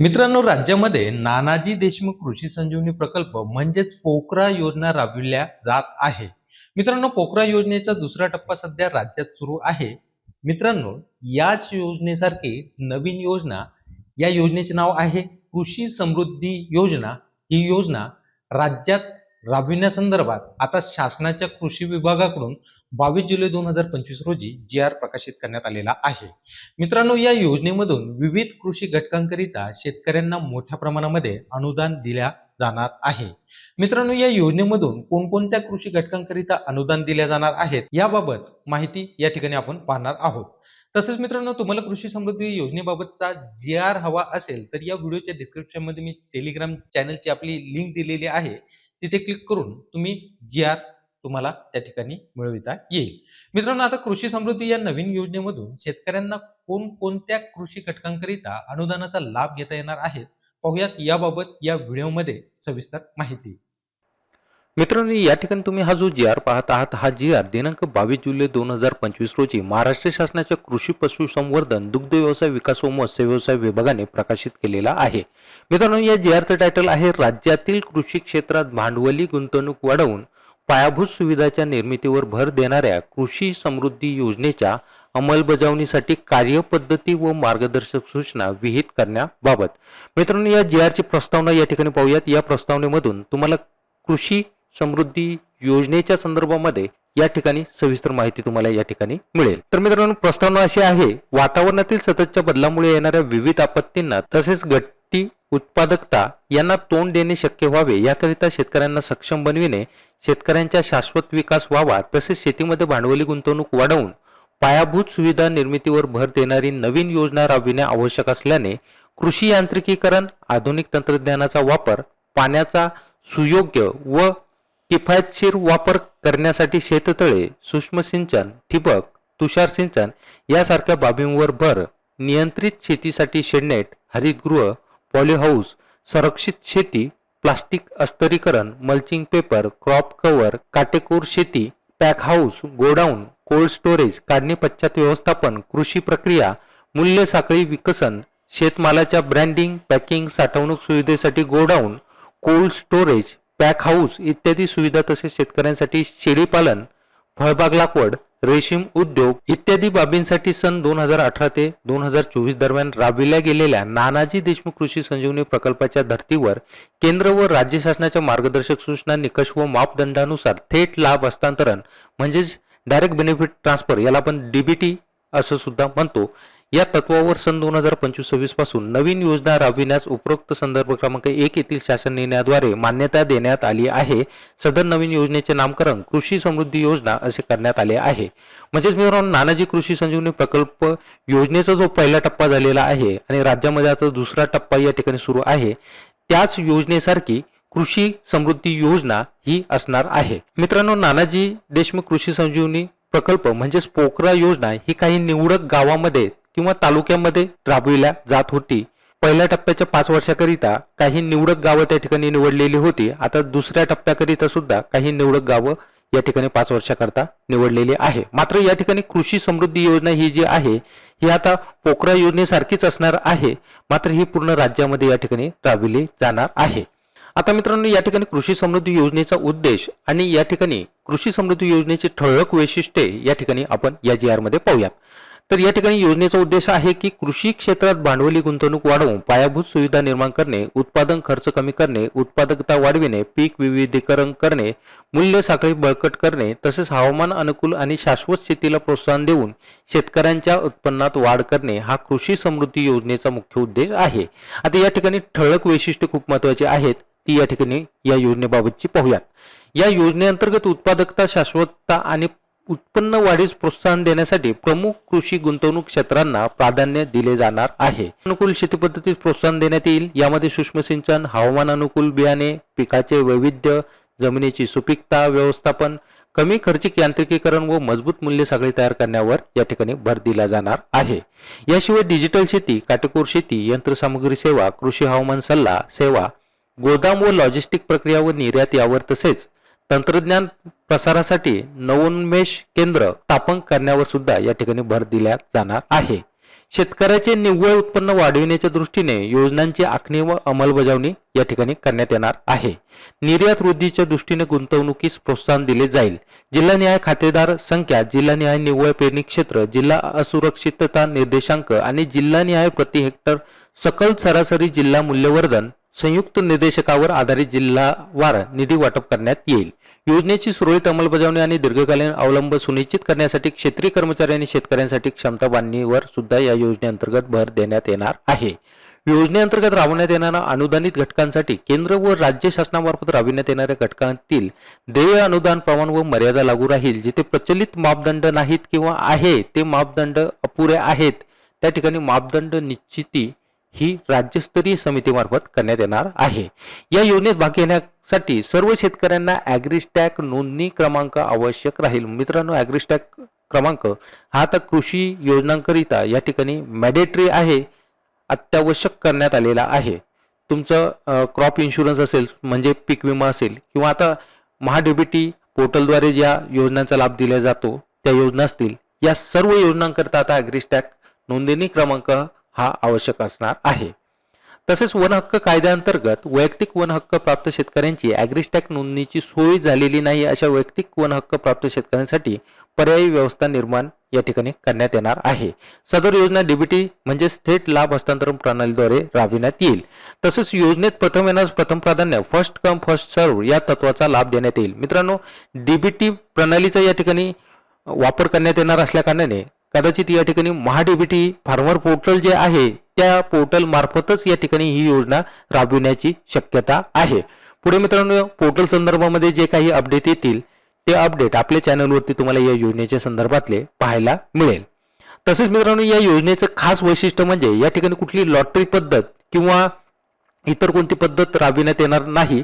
मित्रांनो राज्यामध्ये नानाजी देशमुख कृषी संजीवनी प्रकल्प म्हणजेच पोकरा योजना राबविल्या जात आहे. मित्रांनो पोकरा योजनेचा दुसरा टप्पा सध्या राज्यात सुरू आहे. मित्रांनो याच योजनेसारखी नवीन योजना या योजनेचे नाव आहे कृषी समृद्धी योजना. ही योजना राज्यात राबविण्यासंदर्भात आता शासनाच्या कृषी विभागाकडून बावीस जुलै दोन हजार पंचवीस रोजी जी आर प्रकाशित करण्यात आलेला आहे. मित्रांनो या योजनेमधून विविध कृषी घटकांकरिता शेतकऱ्यांना मोठ्या प्रमाणामध्ये अनुदान दिल्या जाणार आहे. मित्रांनो या योजनेमधून कोणकोणत्या कृषी घटकांकरिता अनुदान दिल्या जाणार आहेत याबाबत माहिती या ठिकाणी आपण पाहणार आहोत. तसेच मित्रांनो तुम्हाला कृषी समृद्धी योजनेबाबतचा जी आर हवा असेल तर या व्हिडिओच्या डिस्क्रिप्शनमध्ये मी टेलिग्राम चॅनलची आपली लिंक दिलेली आहे. तिथे क्लिक करून तुम्ही जी आर तुम्हाला त्या ठिकाणी मिळविता येईल. मित्रांनो आता कृषी समृद्धी या नवीन योजनेमधून शेतकऱ्यांना कोणकोणत्या कृषी घटकांकरिता अनुदानाचा लाभ घेता येणार आहे? पाहुयात याबाबत या व्हिडिओमध्ये सविस्तर माहिती. मित्रांनो या ठिकाणी तुम्ही हा जो जी आर पाहत आहात हा जी आर दिनांक बावीस जुलै दोन हजार पंचवीस रोजी महाराष्ट्र शासनाच्या कृषी पशुसंवर्धन दुग्ध व्यवसाय विकास व मत्स्य व्यवसाय विभागाने प्रकाशित केलेला आहे. मित्रांनो या जी आरचं टायटल आहे राज्यातील कृषी क्षेत्रात भांडवली गुंतवणूक वाढवून पायाभूत सुविधाच्या निर्मितीवर भर देणाऱ्या कृषी समृद्धी योजनेच्या अंमलबजावणीसाठी कार्यपद्धती व मार्गदर्शक सूचना विहित करण्याबाबत. मित्रांनो या जी आरची प्रस्तावना या ठिकाणी पाहूयात. या प्रस्तावनेमधून तुम्हाला कृषी समृद्धी योजनेच्या संदर्भामध्ये या ठिकाणी सविस्तर माहिती तुम्हाला या ठिकाणी मिळेल. तर मित्रांनो प्रस्तावना अशी आहे वातावरणातील सततच्या बदलामुळे येणाऱ्या विविध आपत्तींना तसेच घटती उत्पादकता यांना तोंड देणे शक्य व्हावे याकरिता शेतकऱ्यांना सक्षम बनविणे शेतकऱ्यांचा शाश्वत विकास व्हावा तसेच शेतीमध्ये भांडवली गुंतवणूक वाढवून पायाभूत सुविधा निर्मितीवर भर देणारी नवीन योजना राबविणे आवश्यक असल्याने कृषी यांत्रिकीकरण आधुनिक तंत्रज्ञानाचा वापर पाण्याचा सुयोग्य व किफायतशीर वापर करण्यासाठी शेततळे सूक्ष्म सिंचन ठिबक तुषार सिंचन यासारख्या बाबींवर भर. नियंत्रित शेतीसाठी शेडनेट हरितगृह पॉलीहाऊस संरक्षित शेती प्लास्टिक अस्तरीकरण मल्चिंग पेपर क्रॉप कव्हर काटेकोर शेती pack house godown cold storage काढणी पश्चात व्यवस्थापन कृषी प्रक्रिया मूल्य साखळी विकसन शेतमालाच्या ब्रँडिंग पॅकिंग साठवणूक सुविधेसाठी godown cold storage pack house इत्यादी सुविधा तसेच शेतकऱ्यांसाठी शेळीपालन फळबाग लागवड रेशीम उद्योग इत्यादी बाबींसाठी सन दोन हजार अठरा ते दोन हजार चोवीस दरम्यान राबविल्या गेलेल्या नानाजी देशमुख कृषी संजीवनी प्रकल्पाच्या धर्तीवर केंद्र व राज्य शासनाच्या मार्गदर्शक सूचना निकष व मापदंडानुसार थेट लाभ हस्तांतरण म्हणजेच डायरेक्ट बेनिफिट ट्रान्सफर याला आपण डीबीटी असं सुद्धा म्हणतो. या तत्वावर सन दोन हजार पंचवीस सव्वीसपासून नवीन योजना राबविण्यास उपरोक्त संदर्भ क्रमांक एक येथील शासन निर्णयाद्वारे मान्यता देण्यात आली आहे. सदर नवीन योजनेचे नामकरण कृषी समृद्धी योजना असे करण्यात आले आहे. म्हणजेच मित्रांनो नानाजी कृषी संजीवनी प्रकल्प योजनेचा जो पहिला टप्पा झालेला आहे आणि राज्यामध्ये आता दुसरा टप्पा या ठिकाणी सुरू आहे त्याच योजनेसारखी कृषी समृद्धी योजना ही असणार आहे. मित्रांनो नानाजी देशमुख कृषी संजीवनी प्रकल्प म्हणजेच पोकरा योजना ही काही निवडक गावामध्ये किंवा तालुक्यामध्ये राबविल्या जात होती. पहिल्या टप्प्याच्या पाच वर्षाकरिता काही निवडक गावं त्या ठिकाणी निवडलेली होती. आता दुसऱ्या टप्प्याकरिता सुद्धा काही निवडक गावं या ठिकाणी पाच वर्षाकरता निवडलेली आहे. मात्र या ठिकाणी कृषी समृद्धी योजना ही जी आहे ही आता पोकरा योजनेसारखीच असणार आहे. मात्र ही पूर्ण राज्यामध्ये या ठिकाणी राबविली जाणार आहे. आता मित्रांनो या ठिकाणी कृषी समृद्धी योजनेचा उद्देश आणि या ठिकाणी कृषी समृद्धी योजनेची ठळक वैशिष्ट्ये या ठिकाणी आपण या जी आरमध्ये पाहूयात. तर या ठिकाणी योजनेचा उद्देश आहे की कृषी क्षेत्रात भांडवली गुंतवणूक वाढवून पायाभूत सुविधा निर्माण करणे उत्पादन खर्च कमी करणे उत्पादकता वाढविणे पीक विविधीकरण करणे मूल्य साखळी बळकट करणे तसेच हवामान अनुकूल आणि शाश्वत शेतीला प्रोत्साहन देऊन शेतकऱ्यांच्या उत्पन्नात वाढ करणे हा कृषी समृद्धी योजनेचा मुख्य उद्देश आहे. आता या ठिकाणी ठळक वैशिष्ट्य खूप महत्वाची आहेत ती या ठिकाणी या योजनेबाबतची पाहूयात. या योजनेअंतर्गत उत्पादकता शाश्वतता आणि उत्पन्न वाढीस प्रोत्साहन देण्यासाठी प्रमुख कृषी गुंतवणूक क्षेत्रांना प्राधान्य दिले जाणार आहे. अनुकूल शेती पद्धतीस प्रोत्साहन देण्यात येईल. यामध्ये सूक्ष्म सिंचन हवामान अनुकूल बियाणे पिकाचे वैविध्य जमिनीची सुपीकता व्यवस्थापन कमी खर्चिक यांत्रिकीकरण व मजबूत मूल्य साखळी तयार करण्यावर या ठिकाणी भर दिला जाणार आहे. याशिवाय डिजिटल शेती काटेकोर शेती यंत्रसामुग्री सेवा कृषी हवामान सल्ला सेवा गोदाम व लॉजिस्टिक प्रक्रिया व निर्यात यावर तसेच तंत्रज्ञान प्रसारासाठी नवोन्मेष केंद्र स्थापन करण्यावर सुद्धा या ठिकाणी भर दिला जाणार आहे. शेतकऱ्याचे निव्वळ उत्पन्न वाढविण्याच्या दृष्टीने योजनांची आखणी व अंमलबजावणी या ठिकाणी करण्यात येणार आहे. निर्यात वृद्धीच्या दृष्टीने गुंतवणुकीस प्रोत्साहन दिले जाईल. जिल्हानिहाय खातेदार संख्या जिल्हानिहाय निव्वळ पेरणी क्षेत्र जिल्हा असुरक्षितता निर्देशांक आणि जिल्हानिहाय प्रति हेक्टर सकल सरासरी जिल्हा मूल्यवर्धन संयुक्त निर्देशकावर आधारित जिल्हावार निधी वाटप करण्यात येईल. योजनेची सुरळीत अंमलबजावणी आणि दीर्घकालीन अवलंब सुनिश्चित करण्यासाठी क्षेत्रीय कर्मचारी आणि शेतकऱ्यांसाठी क्षमता बांधणीवर सुद्धा या योजनेअंतर्गत भर देण्यात येणार आहे. योजनेअंतर्गत राबवण्यात येणाऱ्या अनुदानित घटकांसाठी केंद्र व राज्य शासनामार्फत राबविण्यात येणाऱ्या घटकांतील देय अनुदान प्रमाण व मर्यादा लागू राहील जिथे प्रचलित मापदंड नाहीत किंवा आहे ते मापदंड अपुरे आहेत. त्या ठिकाणी मापदंड निश्चिती ही राज्यस्तरीय समितीमार्फत करण्यात येणार आहे. या योजनेत भाग घेण्यासाठी सर्व शेतकऱ्यांना ॲग्रिस्टॅक नोंदणी क्रमांक आवश्यक राहील. मित्रांनो ॲग्रिस्टॅक क्रमांक हा आता कृषी योजनांकरिता या ठिकाणी मॅडेटरी आहे अत्यावश्यक करण्यात आलेला आहे. तुमचं क्रॉप इन्शुरन्स असेल म्हणजे पीक विमा असेल किंवा आता महाडीबीटी पोर्टलद्वारे ज्या योजनांचा लाभ दिला जातो त्या योजना असतील या सर्व योजनांकरिता आता ॲग्रिस्टॅक नोंदणी क्रमांक हा आवश्यक असणार आहे. तसेच वन हक्क कायद्याअंतर्गत वैयक्तिक वन हक्क प्राप्त शेतकऱ्यांची ॲग्रिस्टॅक नोंदणीची सोय झालेली नाही अशा वैयक्तिक वन हक्क प्राप्त शेतकऱ्यांसाठी पर्यायी व्यवस्था निर्माण या ठिकाणी करण्यात येणार आहे. सदर योजना डीबीटी म्हणजेच थेट लाभ हस्तांतरण प्रणालीद्वारे राबविण्यात येईल. तसेच योजनेत प्रथम येण्यास प्रथम प्राधान्य फर्स्ट कम फर्स्ट सर्व या तत्वाचा लाभ देण्यात येईल. मित्रांनो डीबीटी प्रणालीचा या ठिकाणी वापर करण्यात येणार असल्या कारणाने कदाचित या ठिकाणी महाडीबीटी फार्मर पोर्टल जे आहे त्या पोर्टल मार्फतच या ठिकाणी ही योजना राबविण्याची शक्यता आहे. पुढे मित्रांनो पोर्टल संदर्भामध्ये जे काही अपडेट येतील ते अपडेट आपल्या चॅनलवरती तुम्हाला या योजनेच्या संदर्भातले पाहायला मिळेल. तसेच मित्रांनो या योजनेचं खास वैशिष्ट्य म्हणजे या ठिकाणी कुठली लॉटरी पद्धत किंवा इतर कोणती पद्धत राबविण्यात येणार नाही.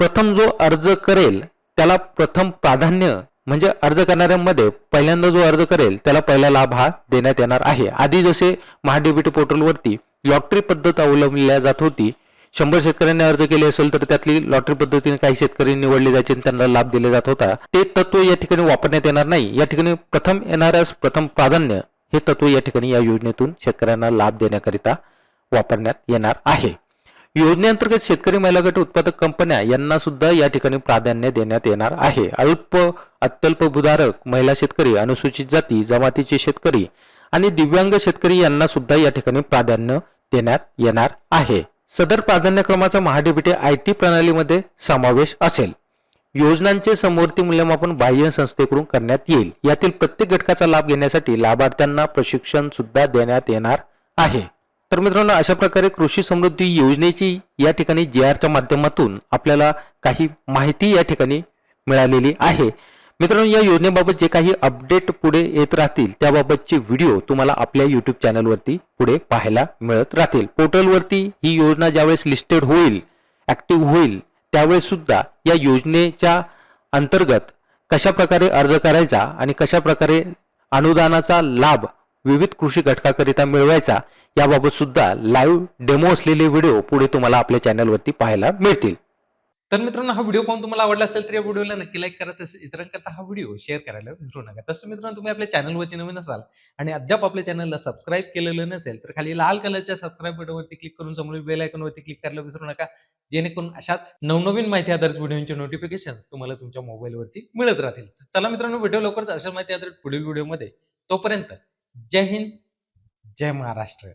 प्रथम जो अर्ज करेल त्याला प्रथम प्राधान्य म्हणजे अर्ज करणाऱ्यांमध्ये पहिल्यांदा जो अर्ज करेल त्याला पहिला लाभ हा देण्यात येणार आहे. आधी जसे महाडीबीटी पोर्टलवरती लॉटरी पद्धत अवलंबल्या जात होती शंभर शेतकऱ्यांनी अर्ज केले असेल तर त्यातली लॉटरी पद्धतीने काही शेतकरी निवडले जायचे आणि त्यांना लाभ दिला जात होता. ते तत्व या ठिकाणी वापरण्यात येणार नाही. या ठिकाणी प्रथम येणाऱ्यास प्रथम प्राधान्य हे तत्व या ठिकाणी या योजनेतून शेतकऱ्यांना लाभ देण्याकरिता वापरण्यात येणार आहे. योजनेअंतर्गत शेतकरी महिला गट उत्पादक कंपन्या यांना सुद्धा या ठिकाणी प्राधान्य देण्यात येणार आहे. अल्प अत्यल्प भूधारक महिला शेतकरी अनुसूचित जाती जमातीचे शेतकरी आणि दिव्यांग शेतकरी यांना सुद्धा या ठिकाणी प्राधान्य देण्यात येणार आहे. सदर प्राधान्यक्रमाचा महाडीबीटी आय टी प्रणालीमध्ये समावेश असेल. योजनांचे समवर्ती मूल्यमापन बाह्य संस्थेकडून करण्यात येईल. यातील प्रत्येक घटकाचा लाभ घेण्यासाठी लाभार्थ्यांना प्रशिक्षण सुद्धा देण्यात येणार आहे. तर मित्रांनो अशा प्रकारे कृषी समृद्धी योजनेची या ठिकाणी जे आरच्या माध्यमातून आपल्याला काही माहिती या ठिकाणी मिळालेली आहे. मित्रांनो या योजनेबाबत जे काही अपडेट पुढे येत राहतील त्याबाबतचे व्हिडिओ तुम्हाला आपल्या युट्यूब चॅनलवरती पुढे पाहायला मिळत राहतील. पोर्टलवरती ही योजना ज्यावेळेस लिस्टेड होईल ऍक्टिव्ह होईल त्यावेळेस सुद्धा या योजनेच्या अंतर्गत कशा प्रकारे अर्ज करायचा आणि कशा प्रकारे अनुदानाचा लाभ विविध कृषी घटकाकरिता मिळवायचा याबाबत सुद्धा लाईव्ह डेमो असलेले व्हिडिओ पुढे तुम्हाला आपल्या चॅनलवरती पाहायला मिळतील. तर मित्रांनो हा व्हिडिओ पाहून तुम्हाला आवडला असेल तर या व्हिडिओला नक्की लाईक करा. तसेच इतरांकरता हा व्हिडिओ शेअर करायला विसरू नका. तसं मित्रांनो तुम्ही आपल्या चॅनलवरती नवीन असाल आणि अद्याप आपल्या चॅनलला सबस्क्राईब केलेलं नसेल तर खाली लाल कलरच्या सबस्क्राईब बटनवरती क्लिक करून समोर बेल आयकॉनवरती क्लिक करायला विसरू नका. जेणेकरून अशाच नवनवीन माहिती आधारित व्हिडिओचे नोटिफिकेशन तुम्हाला तुमच्या मोबाईलवरती मिळत राहतील. चला मित्रांनो व्हिडिओ लवकरच अशा माहिती आधारित पुढील व्हिडिओमध्ये तोपर्यंत जय हिंद जय महाराष्ट्र.